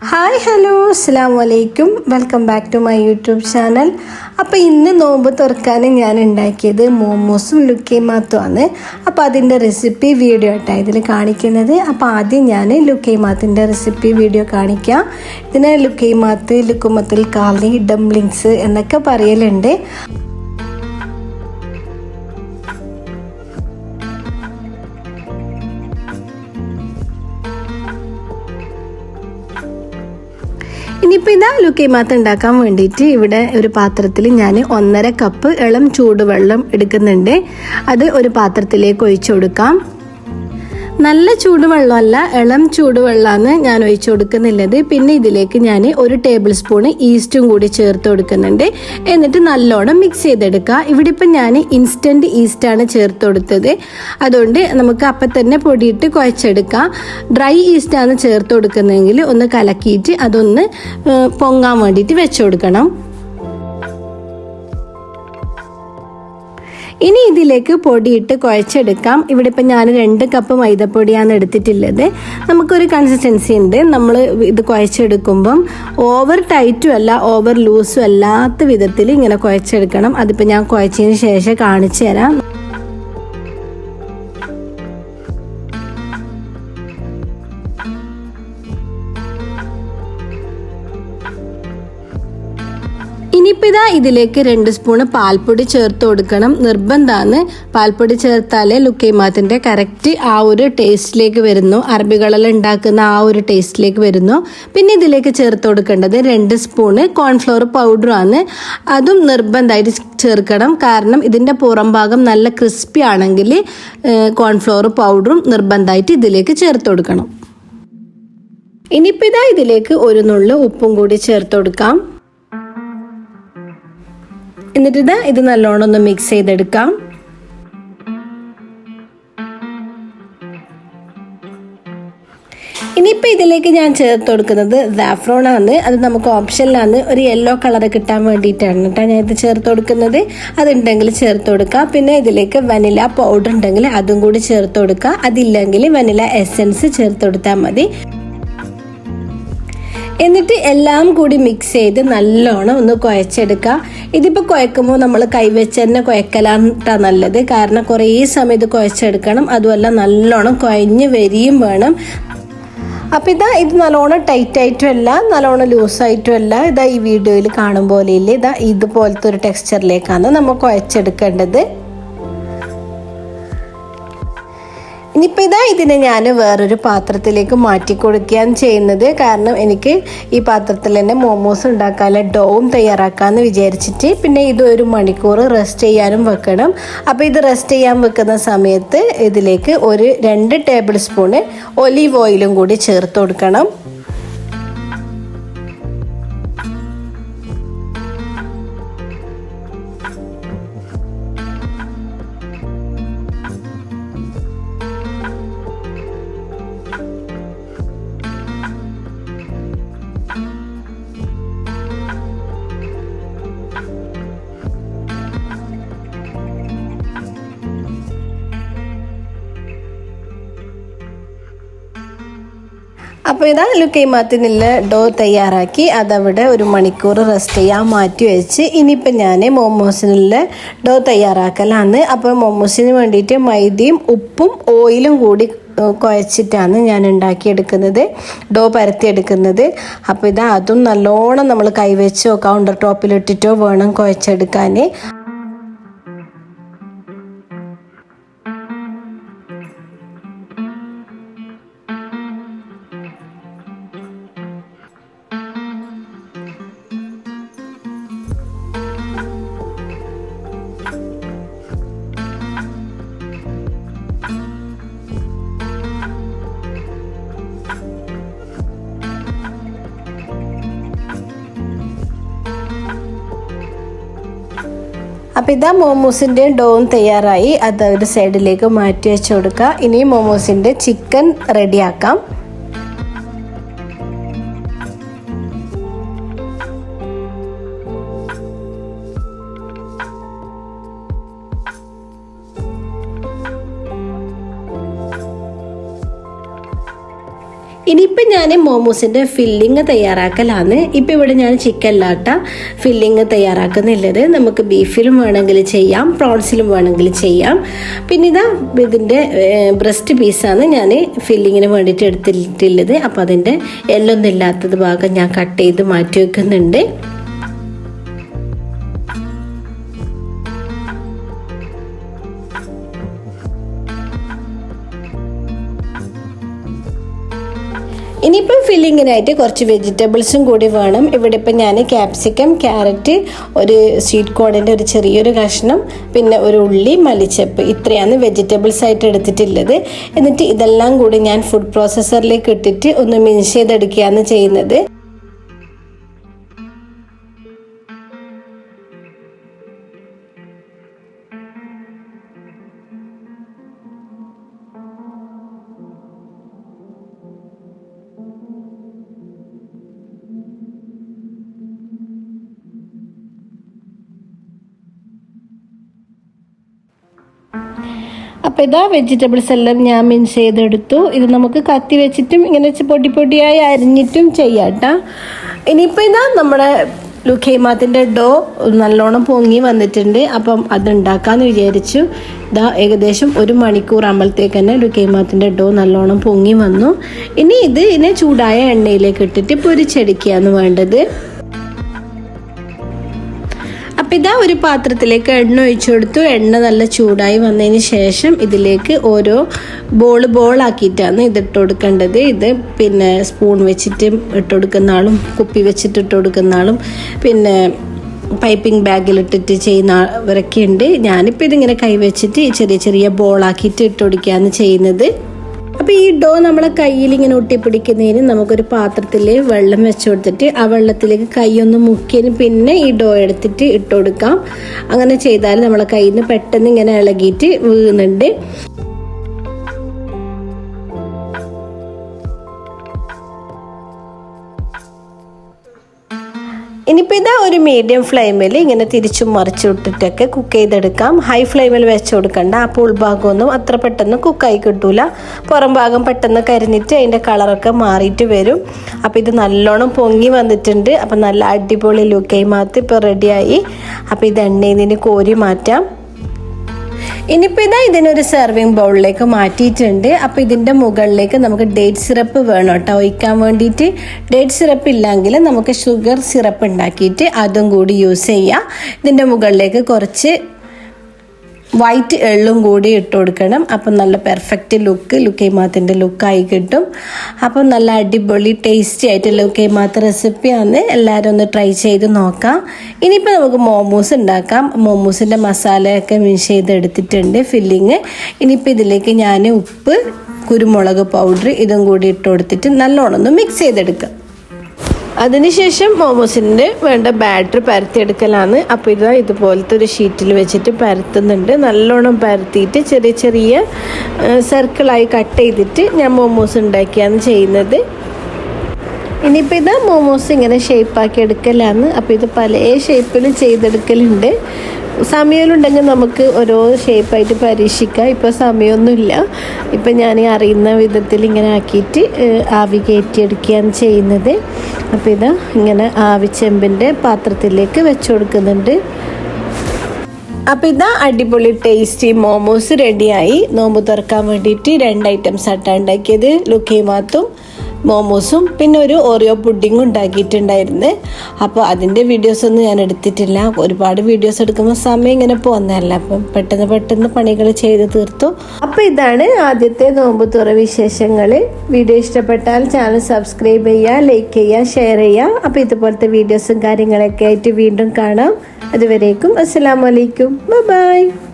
Hi hello അസ്സാം വലൈക്കും welcome back to my YouTube channel. അപ്പോൾ ഇന്ന് നോമ്പ് തുറക്കാൻ ഞാൻ ഉണ്ടാക്കിയത് മോമോസും ലുക്കേമാത്തുമാണ് അപ്പോൾ അതിന്റെ റെസിപ്പി വീഡിയോ ആയിട്ടാണ് ഇതിൽ കാണിക്കുന്നത്. അപ്പോൾ ആദ്യം ഞാൻ ലുക്കേമാത്തിന്റെ റെസിപ്പി വീഡിയോ കാണിക്കാം. ഇതിന് ലുക്കേമാത്ത് ലുക്കുമത്തിൽ കാളി ഡംപ്ലിങ്സ് എന്നൊക്കെ പറയലുണ്ട്. ഇനിയിപ്പോൾ ഇതാ ലുക്കേമാത്ത് ഉണ്ടാക്കാൻ വേണ്ടിയിട്ട് ഇവിടെ ഒരു പാത്രത്തിൽ ഞാൻ ഒന്നര കപ്പ് ഇളം ചൂടുവെള്ളം എടുക്കുന്നുണ്ട്. അത് ഒരു പാത്രത്തിലേക്ക് ഒഴിച്ചു കൊടുക്കാം. നല്ല ചൂടുവെള്ളമല്ല ഇളം ചൂടുവെള്ളമാണ് ഞാൻ ഒഴിച്ചു കൊടുക്കുന്നുള്ളത് പിന്നെ ഇതിലേക്ക് ഞാൻ ഒരു ടേബിൾ സ്പൂണ് ഈസ്റ്റും കൂടി ചേർത്ത് കൊടുക്കുന്നുണ്ട്. എന്നിട്ട് നല്ലോണം മിക്സ് ചെയ്തെടുക്കുക. ഇവിടെ ഇപ്പം ഞാൻ ഇൻസ്റ്റന്റ് ഈസ്റ്റാണ് ചേർത്ത് കൊടുത്തത്. അതുകൊണ്ട് നമുക്ക് അപ്പം തന്നെ പൊടിയിട്ട് കുഴച്ചെടുക്കാം. ഡ്രൈ ഈസ്റ്റാണ് ചേർത്ത് കൊടുക്കുന്നതെങ്കിൽ ഒന്ന് കലക്കിയിട്ട് അതൊന്ന് പൊങ്ങാൻ വേണ്ടിയിട്ട് വെച്ചു കൊടുക്കണം. ഇനി ഇതിലേക്ക് പൊടിയിട്ട് കുഴച്ചെടുക്കാം. ഇവിടെ ഇപ്പം ഞാൻ രണ്ട് കപ്പ് മൈദപ്പൊടിയാണ് എടുത്തിട്ടുള്ളത്. നമുക്കൊരു കൺസിസ്റ്റൻസി ഉണ്ട്. നമ്മൾ ഇത് കുഴച്ചെടുക്കുമ്പം ഓവർ ടൈറ്റും അല്ല ഓവർ ലൂസും അല്ലാത്ത വിധത്തിൽ ഇങ്ങനെ കുഴച്ചെടുക്കണം. അതിപ്പോൾ ഞാൻ കുഴച്ചതിന് ശേഷം കാണിച്ചു തരാം ഇനിയിപ്പോൾ ഇതാ ഇതിലേക്ക് രണ്ട് സ്പൂണ് പാൽപ്പൊടി ചേർത്ത് കൊടുക്കണം. നിർബന്ധമാണ് പാൽപ്പൊടി ചേർത്താലേ ലുക്കേമാത്തിന്റെ കറക്റ്റ് ആ ഒരു ടേസ്റ്റിലേക്ക് വരുന്നു. അറബികളിൽ ഉണ്ടാക്കുന്ന ആ ഒരു ടേസ്റ്റിലേക്ക് വരുന്നു. പിന്നെ ഇതിലേക്ക് ചേർത്ത് കൊടുക്കേണ്ടത് രണ്ട് സ്പൂണ് കോൺഫ്ലോർ പൗഡറാണ് അതും നിർബന്ധമായിട്ട് ചേർക്കണം. കാരണം ഇതിന്റെ പുറം ഭാഗം നല്ല ക്രിസ്പി ആണെങ്കിൽ കോൺഫ്ലോർ പൗഡറും നിർബന്ധമായിട്ട് ഇതിലേക്ക് ചേർത്ത് കൊടുക്കണം. ഇനിയിപ്പോൾ ഇതാ ഇതിലേക്ക് ഒരു നുള്ളു ഉപ്പും കൂടി ചേർത്ത് കൊടുക്കാം. എന്നിട്ട് ഇത് ഇത് നല്ലോണം ഒന്ന് മിക്സ് ചെയ്തെടുക്കാം. ഇനിയിപ്പോൾ ഇതിലേക്ക് ഞാൻ ചേർത്ത് കൊടുക്കുന്നത് സാഫ്രോൺ ആണ്. അത് നമുക്ക് ഓപ്ഷനിലാണ് ഒരു യെല്ലോ കളർ കിട്ടാൻ വേണ്ടിയിട്ടാണ് കേട്ടോ ഞാൻ ഇത് ചേർത്ത് കൊടുക്കുന്നത്. അതുണ്ടെങ്കിൽ ചേർത്ത് കൊടുക്കുക പിന്നെ ഇതിലേക്ക് വനില പൗഡർ ഉണ്ടെങ്കിൽ അതും കൂടി ചേർത്ത് കൊടുക്കുക അതില്ലെങ്കിൽ വനില എസൻസ് ചേർത്ത് കൊടുത്താൽ മതി. എന്നിട്ട് എല്ലാം കൂടി മിക്സ് ചെയ്ത് നല്ലോണം ഒന്ന് കുഴച്ചെടുക്കുക ഇതിപ്പോൾ കുഴക്കുമ്പോൾ നമ്മൾ കൈവച്ച് തന്നെ കുഴക്കലാട്ടാ നല്ലത്. കാരണം കുറേ സമയം ഇത് കുഴച്ചെടുക്കണം. അതുമല്ല നല്ലോണം കുഴഞ്ഞ് വരിയും വേണം. അപ്പം ഇതാ ഇത് നല്ലോണം ടൈറ്റ് ആയിട്ടും അല്ല നല്ലോണം ലൂസായിട്ടും അല്ല ഇതാ ഈ വീഡിയോയിൽ കാണും പോലെ ഇല്ല ഇതാ ഇതുപോലത്തെ ഒരു ടെക്സ്ചറിലേക്കാണ് നമ്മൾ കുഴച്ചെടുക്കേണ്ടത്. ഇനിയിപ്പോൾ ഇതാ ഇതിനെ ഞാൻ വേറൊരു പാത്രത്തിലേക്ക് മാറ്റി കൊടുക്കുകയാണ് ചെയ്യുന്നത്. കാരണം എനിക്ക് ഈ പാത്രത്തിൽ തന്നെ മോമോസ് ഉണ്ടാക്കാനുള്ള ഡോവും തയ്യാറാക്കാമെന്ന് വിചാരിച്ചിട്ട് പിന്നെ ഇത് ഒരു മണിക്കൂർ റെസ്റ്റ് ചെയ്യാനും വെക്കണം. അപ്പോൾ ഇത് റെസ്റ്റ് ചെയ്യാൻ വെക്കുന്ന സമയത്ത് ഇതിലേക്ക് ഒരു രണ്ട് ടേബിൾ സ്പൂണ് ഒലീവ് ഓയിലും കൂടി ചേർത്ത് കൊടുക്കണം. അപ്പോൾ ഇതാ ലുക്കൈമാത്തിനുള്ള ഡോ തയ്യാറാക്കി. അതവിടെ ഒരു മണിക്കൂർ റെസ്റ്റ് ചെയ്യാൻ മാറ്റി വെച്ച്. ഇനിയിപ്പോൾ ഞാൻ മോമോസിനുള്ള ഡോ തയ്യാറാക്കലാണ്. അപ്പോൾ മോമോസിന് വേണ്ടിയിട്ട് മൈദയും ഉപ്പും ഓയിലും കൂടി കുഴച്ചിട്ടാണ് ഞാൻ ഉണ്ടാക്കിയെടുക്കുന്നത്. ഡോ പരത്തിയെടുക്കുന്നത്. അപ്പോൾ ഇതാ അതും നല്ലോണം നമ്മൾ കൈവച്ചോ കൗണ്ടർ ടോപ്പിലിട്ടിട്ടോ വേണം കുഴച്ചെടുക്കാൻ അപ്പോൾ ഇതാ മോമോസിന്റെ ഡോം തയ്യാറായി. അത് ഒരു സൈഡിലേക്ക് മാറ്റി വെച്ച് കൊടുക്കുക. ഇനി മോമോസിന്റെ ചിക്കൻ റെഡിയാക്കാം ഇനിയിപ്പോൾ ഞാൻ മോമോസിന്റെ ഫില്ലിങ് തയ്യാറാക്കലാണ് ഇപ്പം ഇവിടെ ഞാൻ ചിക്കൻ ലാട്ട ഫില്ലിങ് തയ്യാറാക്കുന്നില്ലത്. നമുക്ക് ബീഫിലും വേണമെങ്കിൽ ചെയ്യാം പ്രോൺസിലും വേണമെങ്കിൽ ചെയ്യാം. പിന്നെ ഇതാ ഇതിന്റെ ബ്രസ്റ്റ് പീസാണ് ഞാൻ ഫില്ലിങ്ങിന് വേണ്ടിയിട്ട് എടുത്തിട്ടുള്ളത് അപ്പോൾ അതിന്റെ എല്ലൊന്നും ഇല്ലാത്തത് ഭാഗം ഞാൻ കട്ട് ചെയ്ത് മാറ്റി വെക്കുന്നുണ്ട്. ഇനിയിപ്പം ഫില്ലിങ്ങിനായിട്ട് കുറച്ച് വെജിറ്റബിൾസും കൂടി വേണം. ഇവിടെ ഇപ്പം ഞാൻ ക്യാപ്സിക്കം ക്യാരറ്റ് ഒരു സ്വീറ്റ് കോണിന്റെ ഒരു ചെറിയൊരു കഷ്ണം പിന്നെ ഒരു ഉള്ളി മലിച്ചപ്പ് ഇത്രയാണ് വെജിറ്റബിൾസ് ആയിട്ട് എടുത്തിട്ടുള്ളത്. എന്നിട്ട് ഇതെല്ലാം കൂടി ഞാൻ ഫുഡ് പ്രോസസ്സറിലേക്ക് ഇട്ടിട്ട് ഒന്ന് മിൻസ് ചെയ്തെടുക്കുകയാണ് ചെയ്യുന്നത്. അപ്പോൾ ഇതാ വെജിറ്റബിൾസ് എല്ലാം ഞാൻ മിൻസ് ചെയ്തെടുത്തു. ഇത് നമുക്ക് കത്തി വെച്ചിട്ടും ഇങ്ങനെ പൊടി പൊടിയായി അരിഞ്ഞിട്ടും ചെയ്യാം കേട്ടോ ഇനിയിപ്പോൾ ഇതാ നമ്മുടെ ലുഖേമാത്തിന്റെ ഡോ നല്ലോണം പൊങ്ങി വന്നിട്ടുണ്ട്. അപ്പം അത് ഉണ്ടാക്കാമെന്ന് വിചാരിച്ചു. ഇതാ ഏകദേശം ഒരു മണിക്കൂർ ആകുമ്പോഴത്തേക്ക് തന്നെ ലുഖേമാത്തിന്റെ ഡോ നല്ലോണം പൊങ്ങി വന്നു. ഇനി ഇത് ഇതിനെ ചൂടായ എണ്ണയിലേക്ക് ഇട്ടിട്ട് പൊരിച്ചെടുക്കുകയാണ് വേണ്ടത്. അപ്പം ഇതാ ഒരു പാത്രത്തിലേക്ക് എണ്ണ ഒഴിച്ചു കൊടുത്തു. എണ്ണ നല്ല ചൂടായി വന്നതിന് ശേഷം ഇതിലേക്ക് ഓരോ ബോൾ ബോളാക്കിയിട്ടാണ് ഇത് ഇട്ട് കൊടുക്കേണ്ടത്. ഇത് പിന്നെ സ്പൂൺ വെച്ചിട്ട് ഇട്ട് കൊടുക്കുന്ന ആളും കുപ്പി വെച്ചിട്ട് ഇട്ട് കൊടുക്കുന്ന ആളും പിന്നെ പൈപ്പിംഗ് ബാഗിലിട്ടിട്ട് ചെയ്യുന്നവരൊക്കെ ഉണ്ട്. ഞാനിപ്പോൾ ഇതിങ്ങനെ കൈവച്ചിട്ട് ചെറിയ ചെറിയ ബോളാക്കിയിട്ട് ഇട്ട് കൊടുക്കുകയാണ് ചെയ്യുന്നത്. അപ്പോൾ ഈ ഡോ നമ്മളെ കയ്യിൽ ഇങ്ങനെ ഒട്ടിപ്പിടിക്കുന്നതിന് നമുക്കൊരു പാത്രത്തിൽ വെള്ളം വെച്ച് കൊടുത്തിട്ട് ആ വെള്ളത്തിലേക്ക് കൈയൊന്ന് മുക്കിയതിന് പിന്നെ ഈ ഡോ എടുത്തിട്ട് ഇട്ട് കൊടുക്കാം. അങ്ങനെ ചെയ്താൽ നമ്മളെ കയ്യിൽ നിന്ന് പെട്ടെന്ന് ഇങ്ങനെ ഇളകിയിട്ട് വീഴുന്നുണ്ട്. ഇനിയിപ്പോൾ ഇതാ ഒരു മീഡിയം ഫ്ലെയിമിൽ ഇങ്ങനെ തിരിച്ചും മറിച്ചു വിട്ടിട്ടൊക്കെ കുക്ക് ചെയ്തെടുക്കാം. ഹൈ ഫ്ലെയിമിൽ വെച്ച് കൊടുക്കണ്ട. അപ്പോൾ ഉൾഭാഗമൊന്നും അത്ര പെട്ടെന്ന് കുക്കായി കിട്ടൂല. പുറം ഭാഗം പെട്ടെന്ന് കരിഞ്ഞിട്ട് അതിന്റെ കളറൊക്കെ മാറിയിട്ട് വരും. അപ്പോൾ ഇത് നല്ലോണം പൊങ്ങി വന്നിട്ടുണ്ട്. അപ്പോൾ നല്ല അടിപൊളി ലുക്കായി മാറ്റി ഇപ്പോൾ റെഡിയായി അപ്പോൾ ഇത് എണ്ണയിൽ നിന്ന് കോരി മാറ്റാം. ഇനിയിപ്പോൾ ഇതാ ഇതിനൊരു സെർവിങ് ബൗളിലേക്ക് മാറ്റിയിട്ടുണ്ട്. അപ്പോൾ ഇതിന്റെ മുകളിലേക്ക് നമുക്ക് ഡേറ്റ് സിറപ്പ് വേണം കേട്ടോ. ഒഴിക്കാൻ വേണ്ടിയിട്ട് ഡേറ്റ് സിറപ്പ് ഇല്ലെങ്കിൽ നമുക്ക് ഷുഗർ സിറപ്പ് ഉണ്ടാക്കിയിട്ട് അതും കൂടി യൂസ് ചെയ്യാം. ഇതിന്റെ മുകളിലേക്ക് കുറച്ച് വൈറ്റ് എള്ളും കൂടി ഇട്ട് കൊടുക്കണം. അപ്പം നല്ല പെർഫെക്റ്റ് ലുക്ക് ലുക്കൈമാത്തിന്റെ ലുക്കായി കിട്ടും. അപ്പം നല്ല അടിപൊളി ടേസ്റ്റി ആയിട്ട് ലുക്കൈമാത്ത റെസിപ്പിയാണ് എല്ലാവരും ഒന്ന് ട്രൈ ചെയ്ത് നോക്കാം. ഇനിയിപ്പോൾ നമുക്ക് മോമോസ് ഉണ്ടാക്കാം. മോമോസിന്റെ മസാലയൊക്കെ മിക്സ് ചെയ്തെടുത്തിട്ടുണ്ട് ഫില്ലിങ് ഇനിയിപ്പോൾ ഇതിലേക്ക് ഞാൻ ഉപ്പ് കുരുമുളക് പൗഡർ ഇതും കൂടി ഇട്ട് കൊടുത്തിട്ട് നല്ലോണം ഒന്ന് മിക്സ് ചെയ്തെടുക്കാം. അതിനുശേഷം മോമോസിന്റെ വേണ്ട ബാറ്റർ പരത്തിയെടുക്കലാണ്. അപ്പോൾ ഇതാ ഇതുപോലത്തെ ഒരു ഷീറ്റിൽ വെച്ചിട്ട് പരത്തുന്നുണ്ട്. നല്ലോണം പരത്തിയിട്ട് ചെറിയ ചെറിയ സർക്കിളായി കട്ട് ചെയ്തിട്ട് ഞാൻ മോമോസ് ഉണ്ടാക്കിയാണ് ചെയ്യുന്നത്. ഇനിയിപ്പോൾ ഇത് മോമോസ് ഇങ്ങനെ ഷേപ്പാക്കി എടുക്കലാണ്. അപ്പോൾ ഇത് പല ഷേപ്പിലും ചെയ്തെടുക്കലുണ്ട്. സമയമുണ്ടെങ്കിൽ നമുക്ക് ഓരോ ഷേപ്പായിട്ട് പരീക്ഷിക്കാം. ഇപ്പോൾ സമയമൊന്നുമില്ല ഇപ്പം ഞാൻ അറിയുന്ന വിധത്തിൽ ഇങ്ങനെ ആക്കിയിട്ട് ആവി കയറ്റിയെടുക്കുകയാണ് ചെയ്യുന്നത്. അപ്പോൾ ഇത് ഇങ്ങനെ ആവി ചെമ്പിന്റെ പാത്രത്തിലേക്ക് വെച്ച് കൊടുക്കുന്നുണ്ട്. അപ്പോൾ ഇതാ അടിപൊളി ടേസ്റ്റി മോമോസ് റെഡിയായി നോമ്പ് തുറക്കാൻ വേണ്ടിയിട്ട് രണ്ട് ഐറ്റംസ് ആട്ടാണ് ഉണ്ടാക്കിയത്. ലുക്കേമാത്തും മോമോസും പിന്നെ ഒരു ഓറിയോ പുഡിങ്ങും ഉണ്ടാക്കിയിട്ടുണ്ടായിരുന്നു. അപ്പോൾ അതിന്റെ വീഡിയോസൊന്നും ഞാൻ എടുത്തിട്ടില്ല. ഒരുപാട് വീഡിയോസ് എടുക്കുമ്പോൾ സമയം ഇങ്ങനെ പോകുന്നതല്ല അപ്പം പെട്ടെന്ന് പെട്ടെന്ന് പണികൾ ചെയ്ത് തീർത്തു. അപ്പോൾ ഇതാണ് ആദ്യത്തെ നോമ്പ് തുറ വിശേഷങ്ങൾ വീഡിയോ ഇഷ്ടപ്പെട്ടാൽ ചാനൽ സബ്സ്ക്രൈബ് ചെയ്യുക ലൈക്ക് ചെയ്യുക ഷെയർ ചെയ്യുക. അപ്പോൾ ഇതുപോലത്തെ വീഡിയോസും കാര്യങ്ങളൊക്കെ ആയിട്ട് വീണ്ടും കാണാം. അതുവരേക്കും അസ്സാം വലൈക്കും ബൈ